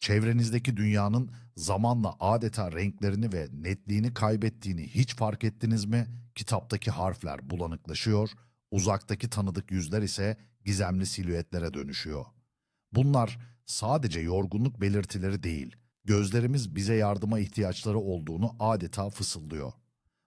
Çevrenizdeki dünyanın zamanla adeta renklerini ve netliğini kaybettiğini hiç fark ettiniz mi? Kitaptaki harfler bulanıklaşıyor, uzaktaki tanıdık yüzler ise gizemli silüetlere dönüşüyor. Bunlar sadece yorgunluk belirtileri değil, gözlerimiz bize yardıma ihtiyaçları olduğunu adeta fısıldıyor.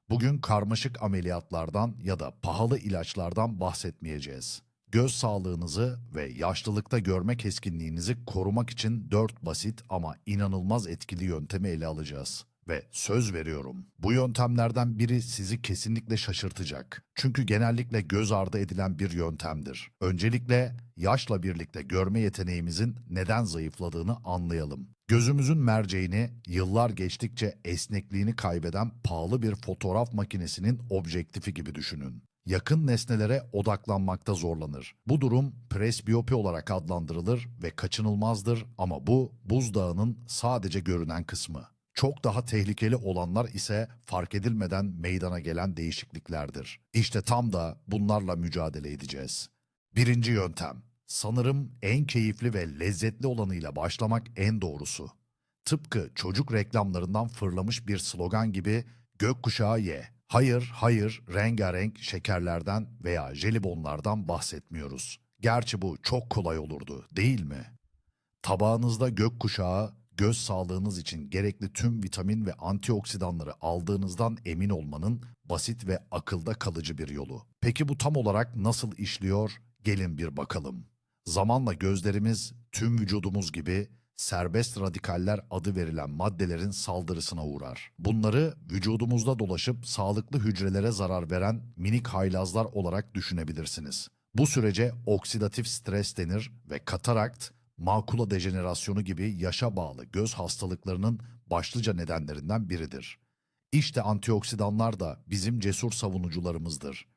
Bugün karmaşık ameliyatlardan ya da pahalı ilaçlardan bahsetmeyeceğiz. Göz sağlığınızı ve yaşlılıkta görme keskinliğinizi korumak için dört basit ama inanılmaz etkili yöntemi ele alacağız. Ve söz veriyorum, bu yöntemlerden biri sizi kesinlikle şaşırtacak. Çünkü genellikle göz ardı edilen bir yöntemdir. Öncelikle yaşla birlikte görme yeteneğimizin neden zayıfladığını anlayalım. Gözümüzün merceğini yıllar geçtikçe esnekliğini kaybeden pahalı bir fotoğraf makinesinin objektifi gibi düşünün. Yakın nesnelere odaklanmakta zorlanır. Bu durum presbiyopi olarak adlandırılır ve kaçınılmazdır ama bu buzdağının sadece görünen kısmı. Çok daha tehlikeli olanlar ise fark edilmeden meydana gelen değişikliklerdir. İşte tam da bunlarla mücadele edeceğiz. Birinci yöntem. Sanırım en keyifli ve lezzetli olanıyla başlamak en doğrusu. Tıpkı çocuk reklamlarından fırlamış bir slogan gibi gökkuşağı ye. Hayır, hayır, rengarenk şekerlerden veya jelibonlardan bahsetmiyoruz. Gerçi bu çok kolay olurdu, değil mi? Tabağınızda gökkuşağı, göz sağlığınız için gerekli tüm vitamin ve antioksidanları aldığınızdan emin olmanın basit ve akılda kalıcı bir yolu. Peki bu tam olarak nasıl işliyor? Gelin bir bakalım. Zamanla gözlerimiz tüm vücudumuz gibi serbest radikaller adı verilen maddelerin saldırısına uğrar. Bunları vücudumuzda dolaşıp sağlıklı hücrelere zarar veren minik haylazlar olarak düşünebilirsiniz. Bu sürece oksidatif stres denir ve katarakt, makula dejenerasyonu gibi yaşa bağlı göz hastalıklarının başlıca nedenlerinden biridir. İşte antioksidanlar da bizim cesur savunucularımızdır.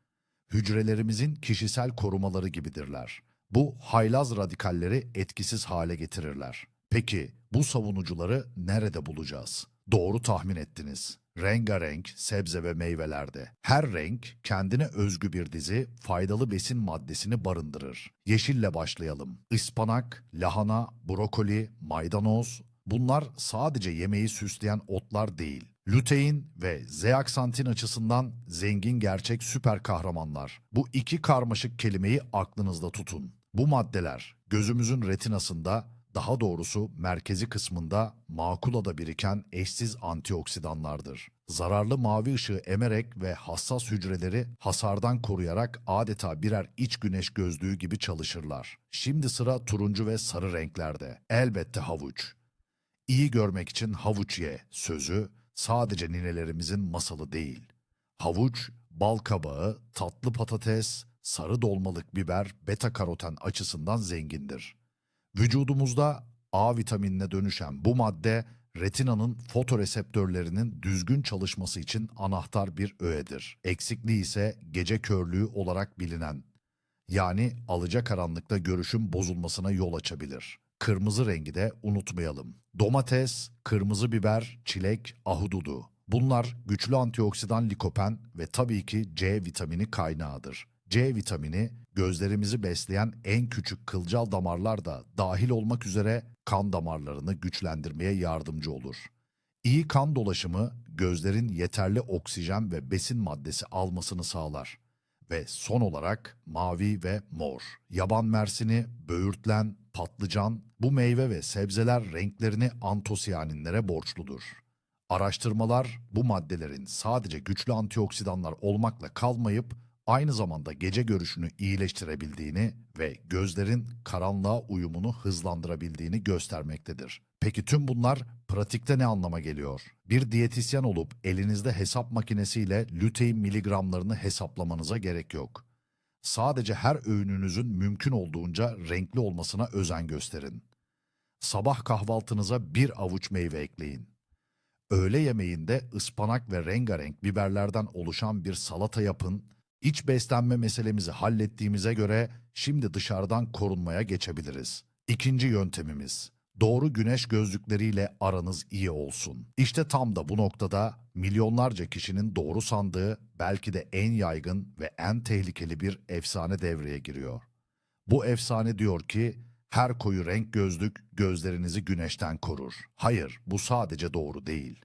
Hücrelerimizin kişisel korumaları gibidirler. Bu haylaz radikalleri etkisiz hale getirirler. Peki bu savunucuları nerede bulacağız? Doğru tahmin ettiniz. Rengarenk sebze ve meyvelerde. Her renk kendine özgü bir dizi faydalı besin maddesini barındırır. Yeşille başlayalım. Ispanak, lahana, brokoli, maydanoz bunlar sadece yemeği süsleyen otlar değil. Lutein ve zeaksantin açısından zengin gerçek süper kahramanlar. Bu iki karmaşık kelimeyi aklınızda tutun. Bu maddeler gözümüzün retinasında daha doğrusu merkezi kısmında makulada biriken eşsiz antioksidanlardır. Zararlı mavi ışığı emerek ve hassas hücreleri hasardan koruyarak adeta birer iç güneş gözlüğü gibi çalışırlar. Şimdi sıra turuncu ve sarı renklerde. Elbette havuç. İyi görmek için havuç ye sözü sadece ninelerimizin masalı değil. Havuç, bal kabağı, tatlı patates, sarı dolmalık biber, beta karoten açısından zengindir. Vücudumuzda A vitaminine dönüşen bu madde retinanın fotoreseptörlerinin düzgün çalışması için anahtar bir öğedir. Eksikliği ise gece körlüğü olarak bilinen yani alacakaranlıkta görüşün bozulmasına yol açabilir. Kırmızı rengi de unutmayalım. Domates, kırmızı biber, çilek, ahududu. Bunlar güçlü antioksidan likopen ve tabii ki C vitamini kaynağıdır. C vitamini gözlerimizi besleyen en küçük kılcal damarlar da dahil olmak üzere kan damarlarını güçlendirmeye yardımcı olur. İyi kan dolaşımı gözlerin yeterli oksijen ve besin maddesi almasını sağlar. Ve son olarak mavi ve mor. Yaban mersini, böğürtlen, patlıcan bu meyve ve sebzeler renklerini antosiyaninlere borçludur. Araştırmalar bu maddelerin sadece güçlü antioksidanlar olmakla kalmayıp aynı zamanda gece görüşünü iyileştirebildiğini ve gözlerin karanlığa uyumunu hızlandırabildiğini göstermektedir. Peki tüm bunlar pratikte ne anlama geliyor? Bir diyetisyen olup elinizde hesap makinesiyle lutein miligramlarını hesaplamanıza gerek yok. Sadece her öğününüzün mümkün olduğunca renkli olmasına özen gösterin. Sabah kahvaltınıza bir avuç meyve ekleyin. Öğle yemeğinde ıspanak ve rengarenk biberlerden oluşan bir salata yapın. İç beslenme meselemizi hallettiğimize göre şimdi dışarıdan korunmaya geçebiliriz. İkinci yöntemimiz. Doğru güneş gözlükleriyle aranız iyi olsun. İşte tam da bu noktada milyonlarca kişinin doğru sandığı belki de en yaygın ve en tehlikeli bir efsane devreye giriyor. Bu efsane diyor ki Her koyu renk gözlük gözlerinizi güneşten korur. Hayır, bu sadece doğru değil.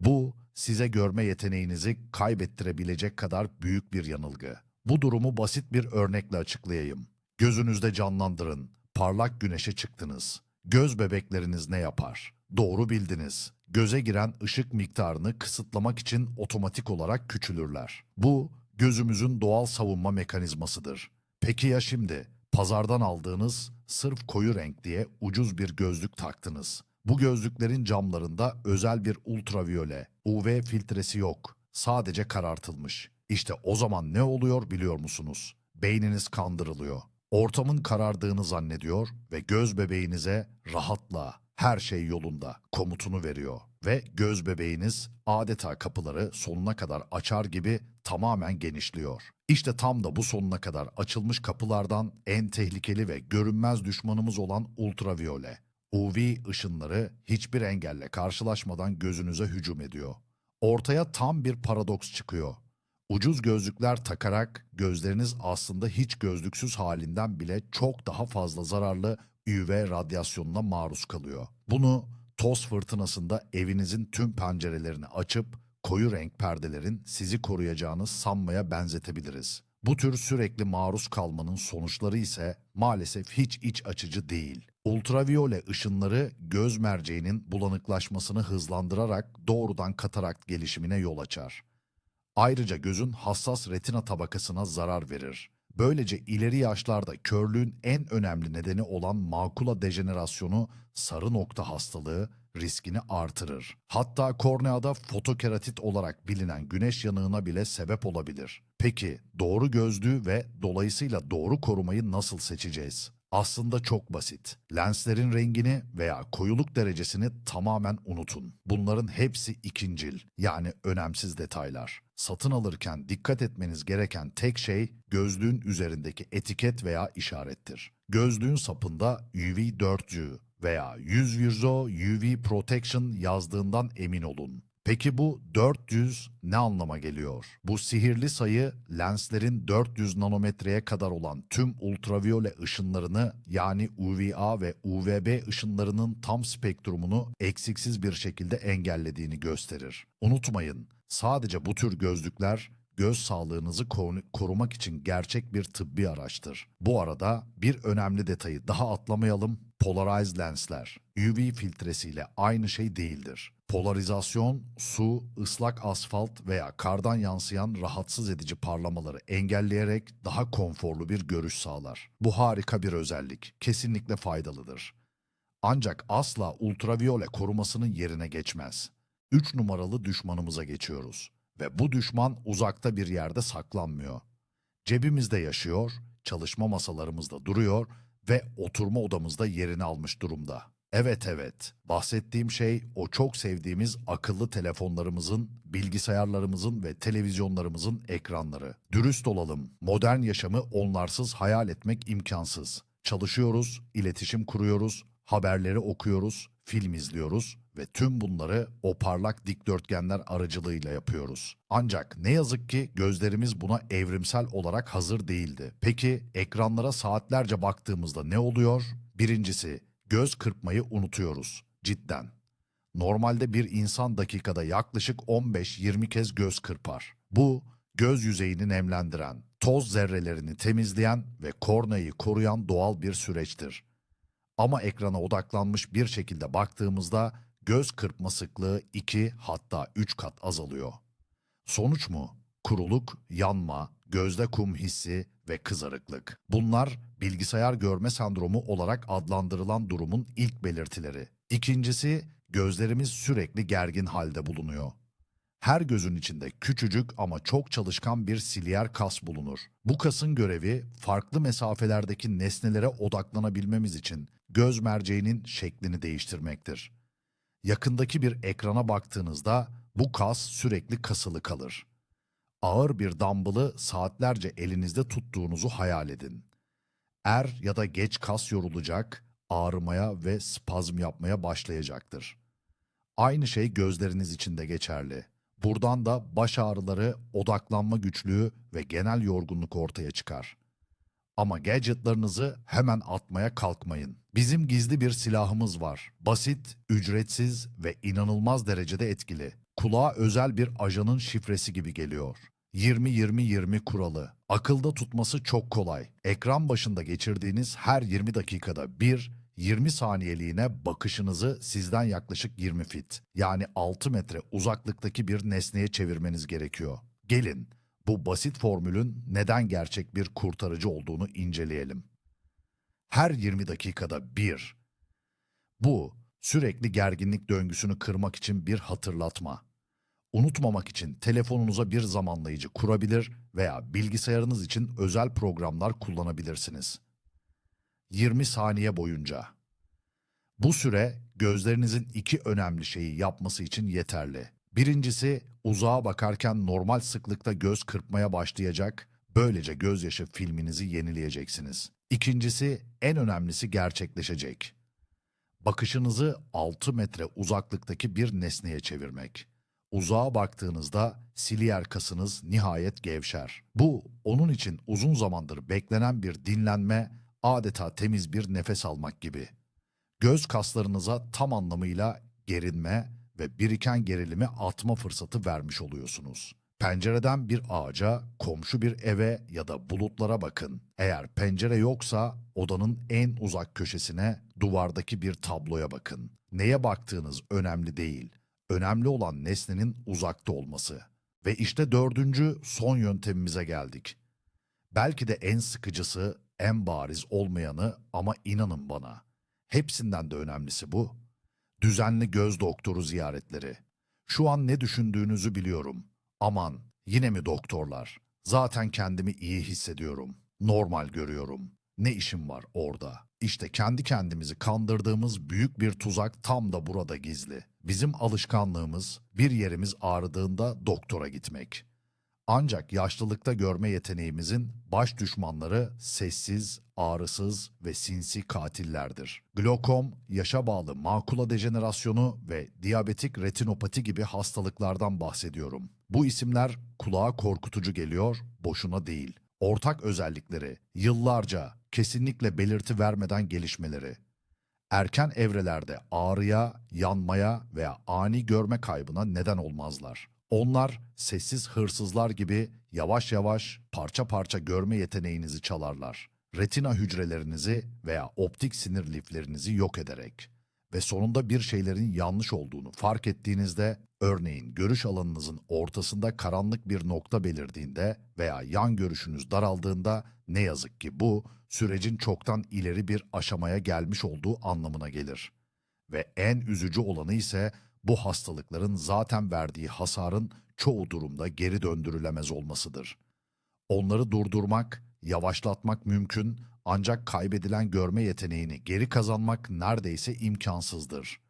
Bu size görme yeteneğinizi kaybettirebilecek kadar büyük bir yanılgı. Bu durumu basit bir örnekle açıklayayım. Gözünüzde canlandırın. Parlak güneşe çıktınız. Göz bebekleriniz ne yapar? Doğru bildiniz. Göze giren ışık miktarını kısıtlamak için otomatik olarak küçülürler. Bu gözümüzün doğal savunma mekanizmasıdır. Peki ya şimdi pazardan aldığınız sırf koyu renk diye ucuz bir gözlük taktınız. Bu gözlüklerin camlarında özel bir ultraviyole, UV filtresi yok. Sadece karartılmış. İşte o zaman ne oluyor biliyor musunuz? Beyniniz kandırılıyor. Ortamın karardığını zannediyor ve göz bebeğinize rahatla, her şey yolunda komutunu veriyor. Ve göz bebeğiniz adeta kapıları sonuna kadar açar gibi tamamen genişliyor. İşte tam da bu sonuna kadar açılmış kapılardan en tehlikeli ve görünmez düşmanımız olan ultraviyole. UV ışınları hiçbir engelle karşılaşmadan gözünüze hücum ediyor. Ortaya tam bir paradoks çıkıyor. Ucuz gözlükler takarak gözleriniz aslında hiç gözlüksüz halinden bile çok daha fazla zararlı UV radyasyonuna maruz kalıyor. Bunu toz fırtınasında evinizin tüm pencerelerini açıp koyu renk perdelerin sizi koruyacağını sanmaya benzetebiliriz. Bu tür sürekli maruz kalmanın sonuçları ise maalesef hiç iç açıcı değil. Ultraviyole ışınları göz merceğinin bulanıklaşmasını hızlandırarak doğrudan katarakt gelişimine yol açar. Ayrıca gözün hassas retina tabakasına zarar verir. Böylece ileri yaşlarda körlüğün en önemli nedeni olan makula dejenerasyonu sarı nokta hastalığı riskini artırır. Hatta korneada fotokeratit olarak bilinen güneş yanığına bile sebep olabilir. Peki doğru gözlüğü ve dolayısıyla doğru korumayı nasıl seçeceğiz? Aslında çok basit. Lenslerin rengini veya koyuluk derecesini tamamen unutun. Bunların hepsi ikincil, yani önemsiz detaylar. Satın alırken dikkat etmeniz gereken tek şey gözlüğün üzerindeki etiket veya işarettir. Gözlüğün sapında UV 400 veya 100 Virzo UV Protection yazdığından emin olun. Peki bu 400 ne anlama geliyor? Bu sihirli sayı lenslerin 400 nanometreye kadar olan tüm ultraviyole ışınlarını yani UVA ve UVB ışınlarının tam spektrumunu eksiksiz bir şekilde engellediğini gösterir. Unutmayın, sadece bu tür gözlükler göz sağlığınızı koru- korumak için gerçek bir tıbbi araçtır. Bu arada bir önemli detayı daha atlamayalım. Polarized lensler UV filtresiyle aynı şey değildir. Polarizasyon, su, ıslak asfalt veya kardan yansıyan rahatsız edici parlamaları engelleyerek daha konforlu bir görüş sağlar. Bu harika bir özellik, kesinlikle faydalıdır. Ancak asla ultraviyole korumasının yerine geçmez. 3 numaralı düşmanımıza geçiyoruz ve bu düşman uzakta bir yerde saklanmıyor. Cebimizde yaşıyor, çalışma masalarımızda duruyor ve oturma odamızda yerini almış durumda. Evet evet, bahsettiğim şey o çok sevdiğimiz akıllı telefonlarımızın, bilgisayarlarımızın ve televizyonlarımızın ekranları. Dürüst olalım, modern yaşamı onlarsız hayal etmek imkansız. Çalışıyoruz, iletişim kuruyoruz, haberleri okuyoruz, film izliyoruz ve tüm bunları o parlak dikdörtgenler aracılığıyla yapıyoruz. Ancak ne yazık ki gözlerimiz buna evrimsel olarak hazır değildi. Peki ekranlara saatlerce baktığımızda ne oluyor? Birincisi, göz kırpmayı unutuyoruz. Cidden. Normalde bir insan dakikada yaklaşık 15-20 kez göz kırpar. Bu göz yüzeyini nemlendiren, toz zerrelerini temizleyen ve korneayı koruyan doğal bir süreçtir. Ama ekrana odaklanmış bir şekilde baktığımızda göz kırpma sıklığı 2 hatta 3 kat azalıyor. Sonuç mu? Kuruluk, yanma, gözde kum hissi ve kızarıklık. Bunlar bilgisayar görme sendromu olarak adlandırılan durumun ilk belirtileri. İkincisi, gözlerimiz sürekli gergin halde bulunuyor. Her gözün içinde küçücük ama çok çalışkan bir silyer kas bulunur. Bu kasın görevi farklı mesafelerdeki nesnelere odaklanabilmemiz için göz merceğinin şeklini değiştirmektir. Yakındaki bir ekrana baktığınızda bu kas sürekli kasılı kalır. Ağır bir dumbbell'ı saatlerce elinizde tuttuğunuzu hayal edin. Er ya da geç kas yorulacak, ağrımaya ve spazm yapmaya başlayacaktır. Aynı şey gözleriniz için de geçerli. Buradan da baş ağrıları, odaklanma güçlüğü ve genel yorgunluk ortaya çıkar. Ama gadgetlarınızı hemen atmaya kalkmayın. Bizim gizli bir silahımız var. Basit, ücretsiz ve inanılmaz derecede etkili. Kulağa özel bir ajanın şifresi gibi geliyor. 20-20-20 kuralı. Akılda tutması çok kolay. Ekran başında geçirdiğiniz her 20 dakikada bir 20 saniyeliğine bakışınızı sizden yaklaşık 20 fit yani 6 metre uzaklıktaki bir nesneye çevirmeniz gerekiyor. Gelin bu basit formülün neden gerçek bir kurtarıcı olduğunu inceleyelim. Her 20 dakikada bir. Bu sürekli gerginlik döngüsünü kırmak için bir hatırlatma. Unutmamak için telefonunuza bir zamanlayıcı kurabilir veya bilgisayarınız için özel programlar kullanabilirsiniz. 20 saniye boyunca. Bu süre gözlerinizin iki önemli şeyi yapması için yeterli. Birincisi uzağa bakarken normal sıklıkta göz kırpmaya başlayacak, böylece gözyaşı filminizi yenileyeceksiniz. İkincisi en önemlisi gerçekleşecek. Bakışınızı 6 metre uzaklıktaki bir nesneye çevirmek. Uzağa baktığınızda siliyer kasınız nihayet gevşer. Bu onun için uzun zamandır beklenen bir dinlenme, adeta temiz bir nefes almak gibi. Göz kaslarınıza tam anlamıyla gerinme ve biriken gerilimi atma fırsatı vermiş oluyorsunuz. Pencereden bir ağaca, komşu bir eve ya da bulutlara bakın. Eğer pencere yoksa odanın en uzak köşesine, duvardaki bir tabloya bakın. Neye baktığınız önemli değil. Önemli olan nesnenin uzakta olması. Ve işte dördüncü son yöntemimize geldik. Belki de en sıkıcısı, en bariz olmayanı ama inanın bana. Hepsinden de önemlisi bu. Düzenli göz doktoru ziyaretleri. Şu an ne düşündüğünüzü biliyorum. Aman yine mi doktorlar? Zaten kendimi iyi hissediyorum. Normal görüyorum. Ne işim var orada? İşte kendi kendimizi kandırdığımız büyük bir tuzak tam da burada gizli. Bizim alışkanlığımız bir yerimiz ağrıdığında doktora gitmek. Ancak yaşlılıkta görme yeteneğimizin baş düşmanları sessiz, ağrısız ve sinsi katillerdir. Glokom, yaşa bağlı makula dejenerasyonu ve diyabetik retinopati gibi hastalıklardan bahsediyorum. Bu isimler kulağa korkutucu geliyor, boşuna değil. Ortak özellikleri, yıllarca kesinlikle belirti vermeden gelişmeleri. Erken evrelerde ağrıya, yanmaya veya ani görme kaybına neden olmazlar. Onlar sessiz hırsızlar gibi yavaş yavaş parça parça görme yeteneğinizi çalarlar. Retina hücrelerinizi veya optik sinir liflerinizi yok ederek ve sonunda bir şeylerin yanlış olduğunu fark ettiğinizde, örneğin görüş alanınızın ortasında karanlık bir nokta belirdiğinde veya yan görüşünüz daraldığında ne yazık ki bu sürecin çoktan ileri bir aşamaya gelmiş olduğu anlamına gelir. Ve en üzücü olanı ise bu hastalıkların zaten verdiği hasarın çoğu durumda geri döndürülemez olmasıdır. Onları durdurmak, yavaşlatmak mümkün ancak kaybedilen görme yeteneğini geri kazanmak neredeyse imkansızdır.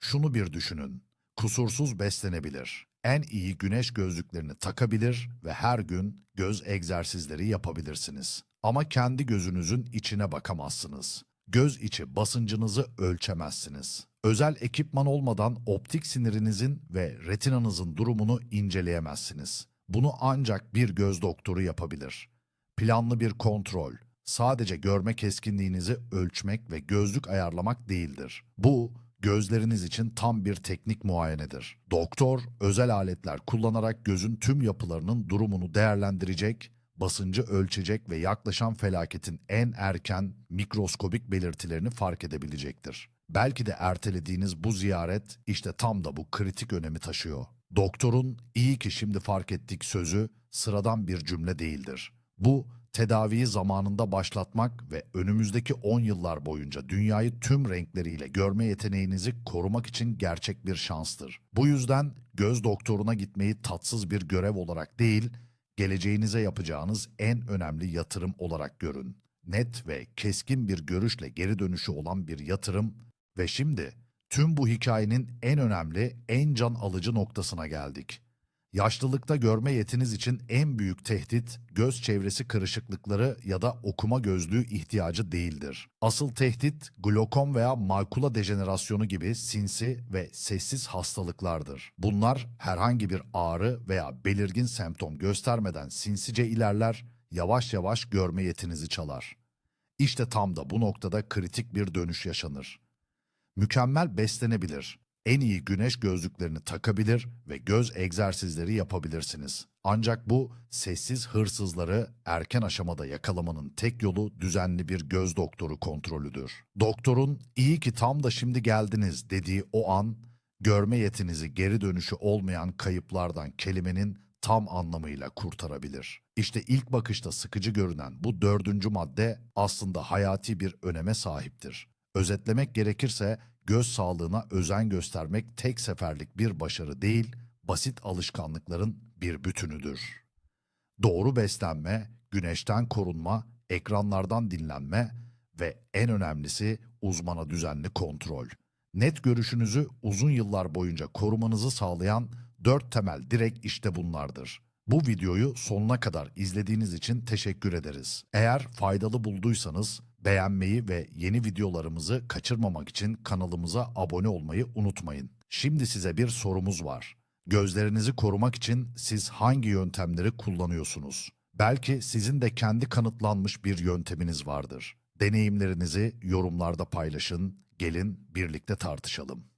Şunu bir düşünün. Kusursuz beslenebilir. En iyi güneş gözlüklerini takabilir ve her gün göz egzersizleri yapabilirsiniz. Ama kendi gözünüzün içine bakamazsınız. Göz içi basıncınızı ölçemezsiniz. Özel ekipman olmadan optik sinirinizin ve retinanızın durumunu inceleyemezsiniz. Bunu ancak bir göz doktoru yapabilir. Planlı bir kontrol, sadece görme keskinliğinizi ölçmek ve gözlük ayarlamak değildir. Bu, gözleriniz için tam bir teknik muayenedir. Doktor, özel aletler kullanarak gözün tüm yapılarının durumunu değerlendirecek, basıncı ölçecek ve yaklaşan felaketin en erken mikroskobik belirtilerini fark edebilecektir. Belki de ertelediğiniz bu ziyaret işte tam da bu kritik önemi taşıyor. Doktorun iyi ki şimdi fark ettik sözü sıradan bir cümle değildir. Bu tedaviyi zamanında başlatmak ve önümüzdeki 10 yıllar boyunca dünyayı tüm renkleriyle görme yeteneğinizi korumak için gerçek bir şanstır. Bu yüzden göz doktoruna gitmeyi tatsız bir görev olarak değil, geleceğinize yapacağınız en önemli yatırım olarak görün. Net ve keskin bir görüşle geri dönüşü olan bir yatırım ve şimdi tüm bu hikayenin en önemli, en can alıcı noktasına geldik. Yaşlılıkta görme yetiniz için en büyük tehdit göz çevresi kırışıklıkları ya da okuma gözlüğü ihtiyacı değildir. Asıl tehdit glokom veya makula dejenerasyonu gibi sinsi ve sessiz hastalıklardır. Bunlar herhangi bir ağrı veya belirgin semptom göstermeden sinsice ilerler, yavaş yavaş görme yetinizi çalar. İşte tam da bu noktada kritik bir dönüş yaşanır. Mükemmel beslenebilir, en iyi güneş gözlüklerini takabilir ve göz egzersizleri yapabilirsiniz. Ancak bu sessiz hırsızları erken aşamada yakalamanın tek yolu düzenli bir göz doktoru kontrolüdür. Doktorun iyi ki tam da şimdi geldiniz dediği o an görme yetinizi geri dönüşü olmayan kayıplardan kelimenin tam anlamıyla kurtarabilir. İşte ilk bakışta sıkıcı görünen bu dördüncü madde aslında hayati bir öneme sahiptir. Özetlemek gerekirse göz sağlığına özen göstermek tek seferlik bir başarı değil, basit alışkanlıkların bir bütünüdür. Doğru beslenme, güneşten korunma, ekranlardan dinlenme ve en önemlisi uzmana düzenli kontrol. Net görüşünüzü uzun yıllar boyunca korumanızı sağlayan dört temel direk işte bunlardır. Bu videoyu sonuna kadar izlediğiniz için teşekkür ederiz. Eğer faydalı bulduysanız beğenmeyi ve yeni videolarımızı kaçırmamak için kanalımıza abone olmayı unutmayın. Şimdi size bir sorumuz var. Gözlerinizi korumak için siz hangi yöntemleri kullanıyorsunuz? Belki sizin de kendi kanıtlanmış bir yönteminiz vardır. Deneyimlerinizi yorumlarda paylaşın, gelin birlikte tartışalım.